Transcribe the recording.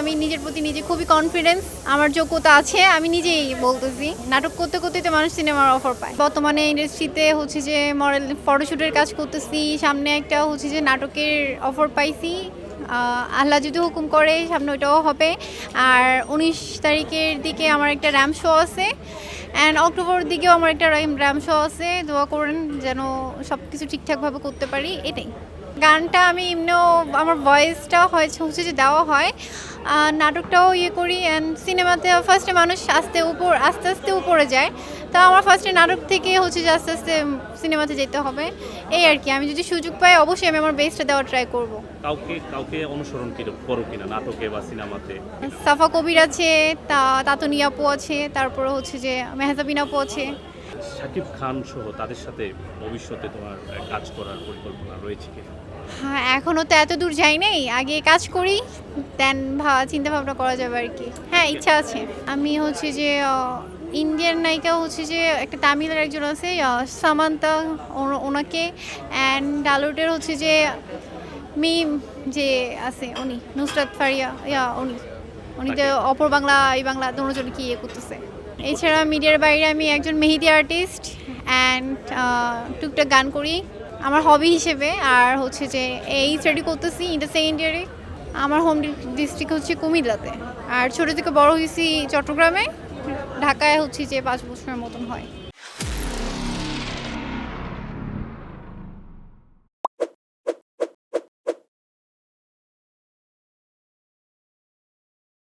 আমি নিজের প্রতি নিজে খুবই কনফিডেন্স আমার যোগ্যতা আছে, আমি নিজেই বলতেছি। নাটক করতে করতে তো মানুষ সিনেমার অফার পায়। বর্তমানে ইন্ডাস্ট্রিতে হচ্ছে যে মডেল ফটোশ্যুটের কাজ করতেছি, সামনে একটা হচ্ছে যে নাটকের অফার পাইছি। আল্লাহ যদি হুকুম করে, সামনে ওইটাও হবে। আর উনিশ তারিখের দিকে আমার একটা র্যাম শো আছে। অ্যান্ড অক্টোবর দিকেও আমার একটা র্যাম শো আছে। দোয়া করেন যেন সব কিছু ঠিকঠাকভাবে করতে পারি, এটাই। গানটা আমি এমনিও, আমার ভয়েসটা হয়েছে হচ্ছে যে দেওয়া হয়। নাটকটাও ইয়ে করি অ্যান্ড সিনেমাতে ফার্স্টে মানুষ আস্তে উপর আস্তে আস্তে উপরে যায়। তো আমার ফার্স্টে নাটক থেকে হচ্ছে যে আস্তে আস্তে সিনেমাতে যেতে হবে। এই আর কি আমি যদি সুযোগ পাই অবশ্যই আমি আমার বেস্টটা দেওয়ার ট্রাই করব। কাউকে কাউকে অনুসরণ করো কিনা নাটকে বা সিনেমাতে সাফা কবির আছে তা তাতনি আপু আছে তারপরে হচ্ছে যে মেহজাবিন আপু আছে। শাকিব খান সহ তাদের সাথে ভবিষ্যতে তোমার কাজ করার পরিকল্পনা রয়েছে কিনা? হ্যাঁ এখনও তো এত দূর যাই নাই। আগে কাজ করি দেন ভা চিন্তা ভাবনা করা যাবে আর কি হ্যাঁ ইচ্ছা আছে। আমি হচ্ছে যে ইন্ডিয়ান নায়িকা হচ্ছে যে একটা তামিলের একজন আছে সামান্তা ওনাকে অ্যান্ড ডালোটের হচ্ছে যে মিম যে আছে উনি নুসরাত ফারিয়া ইয়া উনি। উনি তো অপর বাংলা এই বাংলা দুজন কি ইয়ে করতেছে। এছাড়া মিডিয়ার বাইরে আমি একজন মেহেদি আর্টিস্ট অ্যান্ড টুকটাক গান করি। আমার হবি হিসেবে আর হচ্ছে যে এই স্টাডি করতেছি ইন্টার সেকেন্ড ইয়ারে আমার হোম ডিস্ট্রিক্ট হচ্ছে কুমিল্লাতে। আর ছোটো থেকে বড় হয়েছি চট্টগ্রামে। ঢাকায় হচ্ছে যে পাঁচ বছরের মতন হয়।